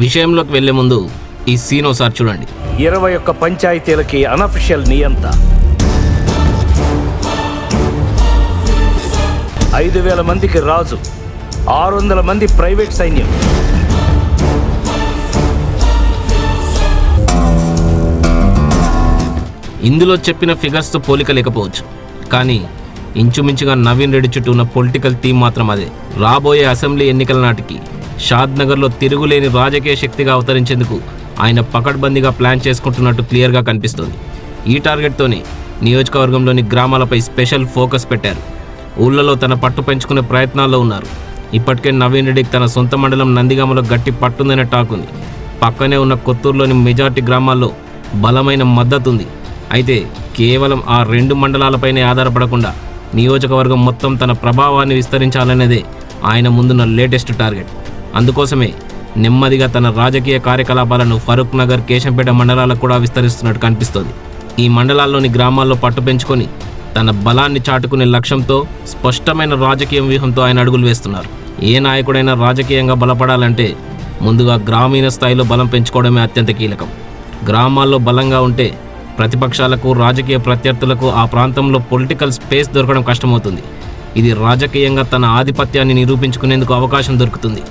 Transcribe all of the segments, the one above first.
విషయంలోకి వెళ్ళే ముందు ఈ సీన్ ఒకసారి చూడండి. ఇరవై ఒక్క పంచాయతీలకి అనఫిషియల్ నియంత. ఐదు వేల మందికి రాజు ఆరు వందల మంది ప్రైవేట్ సైన్యం. ఇందులో చెప్పిన ఫిగర్స్తో పోలిక లేకపోవచ్చు. కానీ ఇంచుమించుగా నవీన్ రెడ్డి చుట్టూ ఉన్న పొలిటికల్ థీమ్ మాత్రం అదే. రాబోయే అసెంబ్లీ ఎన్నికల నాటికి షాద్ నగర్లో తిరుగులేని రాజకీయ శక్తిగా అవతరించేందుకు ఆయన పకడ్బందీగా ప్లాన్ చేసుకుంటున్నట్టు క్లియర్గా కనిపిస్తోంది. ఈ టార్గెట్తోనే నియోజకవర్గంలోని గ్రామాలపై స్పెషల్ ఫోకస్ పెట్టారు. ఊళ్ళలో తన పట్టు పెంచుకునే ప్రయత్నాల్లో ఉన్నారు. ఇప్పటికే నవీన్ రెడ్డికి తన సొంత మండలం నందిగామలో గట్టి పట్టుందనే టాక్ ఉంది. పక్కనే ఉన్న కొత్తూరులోని మెజార్టీ గ్రామాల్లో బలమైన మద్దతు ఉంది అయితే కేవలం ఆ రెండు మండలాలపైనే ఆధారపడకుండా నియోజకవర్గం మొత్తం తన ప్రభావాన్ని విస్తరించాలనేదే ఆయన ముందున్న లేటెస్ట్ టార్గెట్. అందుకోసమే నెమ్మదిగా తన రాజకీయ కార్యకలాపాలను ఫరూక్ నగర్ కేశంపేట మండలాలకు కూడా విస్తరిస్తున్నట్టు కనిపిస్తోంది. ఈ మండలాల్లోని గ్రామాల్లో పట్టు పెంచుకొని తన బలాన్ని చాటుకునే లక్ష్యంతో స్పష్టమైన రాజకీయ వ్యూహంతో ఆయన అడుగులు వేస్తున్నారు. ఏ నాయకుడైనా రాజకీయంగా బలపడాలంటే ముందుగా గ్రామీణ స్థాయిలో బలం పెంచుకోవడమే అత్యంత కీలకం. గ్రామాల్లో బలంగా ఉంటే ప్రతిపక్షాలకు రాజకీయ ప్రత్యర్థులకు ఆ ప్రాంతంలో పొలిటికల్ స్పేస్ దొరకడం కష్టమవుతుంది. ఇది రాజకీయంగా తన ఆధిపత్యాన్ని నిరూపించుకునేందుకు అవకాశం దొరుకుతుంది.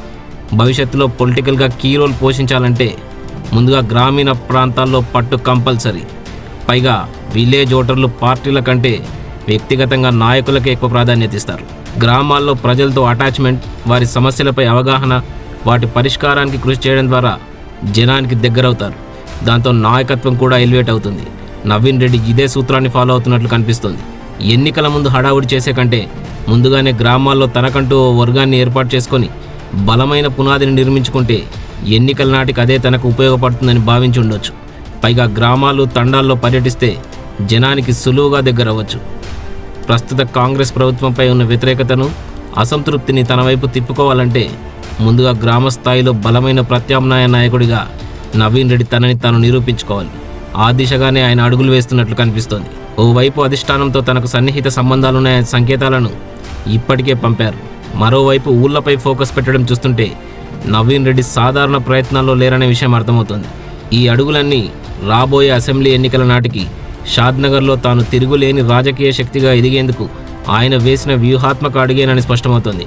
భవిష్యత్తులో పొలిటికల్గా కీ రోల్ పోషించాలంటే ముందుగా గ్రామీణ ప్రాంతాల్లో పట్టు కంపల్సరీ. పైగా విలేజ్ ఓటర్లు పార్టీల కంటే వ్యక్తిగతంగా నాయకులకే ఎక్కువ ప్రాధాన్యత ఇస్తారు. గ్రామాల్లో ప్రజలతో అటాచ్మెంట్ వారి సమస్యలపై అవగాహన వాటి పరిష్కారానికి కృషి చేయడం ద్వారా జనానికి దగ్గరవుతారు. దాంతో నాయకత్వం కూడా ఎలివేట్ అవుతుంది. నవీన్ రెడ్డి ఇదే సూత్రాన్ని ఫాలో అవుతున్నట్లు కనిపిస్తోంది. ఎన్నికల ముందు హడావుడి చేసే కంటే ముందుగానే గ్రామాల్లో తనకంటూ ఓ వర్గాన్ని ఏర్పాటు చేసుకొని బలమైన పునాదిని నిర్మించుకుంటే ఎన్నికల నాటికి అదే తనకు ఉపయోగపడుతుందని భావించి ఉండొచ్చు పైగా గ్రామాలు తండాల్లో పర్యటిస్తే జనానికి సులువుగా దగ్గరవ్వచ్చు. ప్రస్తుత కాంగ్రెస్ ప్రభుత్వంపై ఉన్న వ్యతిరేకతను అసంతృప్తిని తన వైపు తిప్పుకోవాలంటే ముందుగా గ్రామ స్థాయిలో బలమైన ప్రత్యామ్నాయ నాయకుడిగా నవీన్ రెడ్డి తనని తాను నిరూపించుకోవాలి. ఆ దిశగానే ఆయన అడుగులు వేస్తున్నట్లు కనిపిస్తోంది. ఓవైపు అధిష్టానంతో తనకు సన్నిహిత సంబంధాలున్నాయనే సంకేతాలను ఇప్పటికే పంపారు. మరోవైపు ఊళ్ళపై ఫోకస్ పెట్టడం చూస్తుంటే నవీన్ రెడ్డి సాధారణ ప్రయత్నాల్లో లేరనే విషయం అర్థమవుతోంది. ఈ అడుగులన్నీ రాబోయే అసెంబ్లీ ఎన్నికల నాటికి షాద్నగర్లో తాను తిరుగులేని రాజకీయ శక్తిగా ఎదిగేందుకు ఆయన వేసిన వ్యూహాత్మక అడిగేనని స్పష్టమవుతోంది.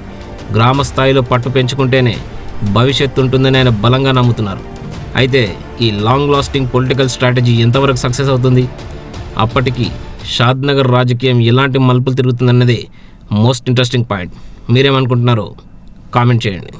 గ్రామ స్థాయిలో పట్టు పెంచుకుంటేనే భవిష్యత్తు ఉంటుందని ఆయన బలంగా నమ్ముతున్నారు. అయితే ఈ లాంగ్ లాస్టింగ్ పొలిటికల్ స్ట్రాటజీ ఎంతవరకు సక్సెస్ అవుతుంది? అప్పటికి షాద్నగర్ రాజకీయం ఎలాంటి మలుపులు తిరుగుతుందన్నదే మోస్ట్ ఇంట్రెస్టింగ్ పాయింట్. మీరేమనుకుంటున్నారో కామెంట్ చేయండి.